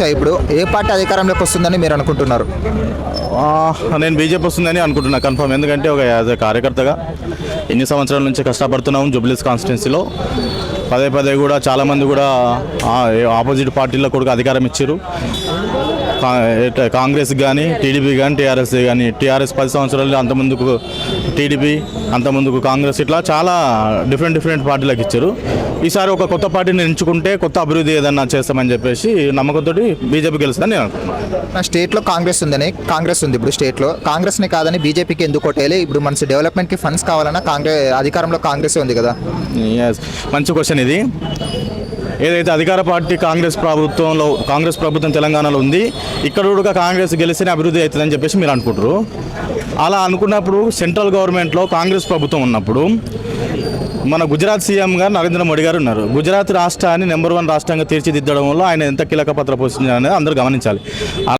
వచ్చాయి ఇప్పుడు ఏ పార్టీ అధికారంలోకి వస్తుందని మీరు అనుకుంటున్నారు? నేను బీజేపీ వస్తుందని అనుకుంటున్నా కన్ఫర్మ్. ఎందుకంటే ఒక యాజ్ ఏ కార్యకర్తగా ఎన్ని సంవత్సరాల నుంచి కష్టపడుతున్నాము జూబ్లీస్ కాన్స్టిట్యున్సీలో. పదే పదే కూడా చాలామంది కూడా ఆపోజిట్ పార్టీలో కూడా అధికారం ఇచ్చారు. కాంగ్రెస్ కానీ టీడీపీ కానీ టీఆర్ఎస్ కానీ టీఆర్ఎస్ పది సంవత్సరాలు అంతమందుకు టీడీపీ అంతమందుకు కాంగ్రెస్ ఇట్లా చాలా డిఫరెంట్ డిఫరెంట్ పార్టీలకు ఇచ్చారు. ఈసారి ఒక కొత్త పార్టీని ఎంచుకుంటే కొత్త అభివృద్ధి ఏదన్నా చేస్తామని చెప్పేసి నమ్మకంతో బీజేపీ గెలుస్తుందని నేను అనుకుంటున్నాను. స్టేట్లో కాంగ్రెస్ ఉందని కాంగ్రెస్ ఉంది ఇప్పుడు స్టేట్లో. కాంగ్రెస్ని కాదని బీజేపీకి ఎందుకు కొట్టేయాలి? ఇప్పుడు మన డెవలప్మెంట్కి ఫండ్స్ కావాలన్నా కాంగ్రెస్ అధికారంలో కాంగ్రెస్ ఉంది కదా. మంచి క్వశ్చన్ ఇది. ఏదైతే అధికార పార్టీ కాంగ్రెస్ ప్రభుత్వంలో కాంగ్రెస్ ప్రభుత్వం తెలంగాణలో ఉంది ఇక్కడ కూడా కాంగ్రెస్ గెలిస్తేనే అభివృద్ధి అవుతుందని చెప్పేసి మీరు అనుకుంటారు అలా అనుకున్నప్పుడు సెంట్రల్ గవర్నమెంట్లో కాంగ్రెస్ ప్రభుత్వం ఉన్నప్పుడు మన గుజరాత్ సీఎం గారు నరేంద్ర మోడీ గారు ఉన్నారు. గుజరాత్ రాష్ట్రాన్ని నెంబర్ వన్ రాష్ట్రంగా తీర్చిదిద్దడంలో ఆయన ఎంత కీలక పాత్ర పోషించారనేది అందరూ గమనించాలి.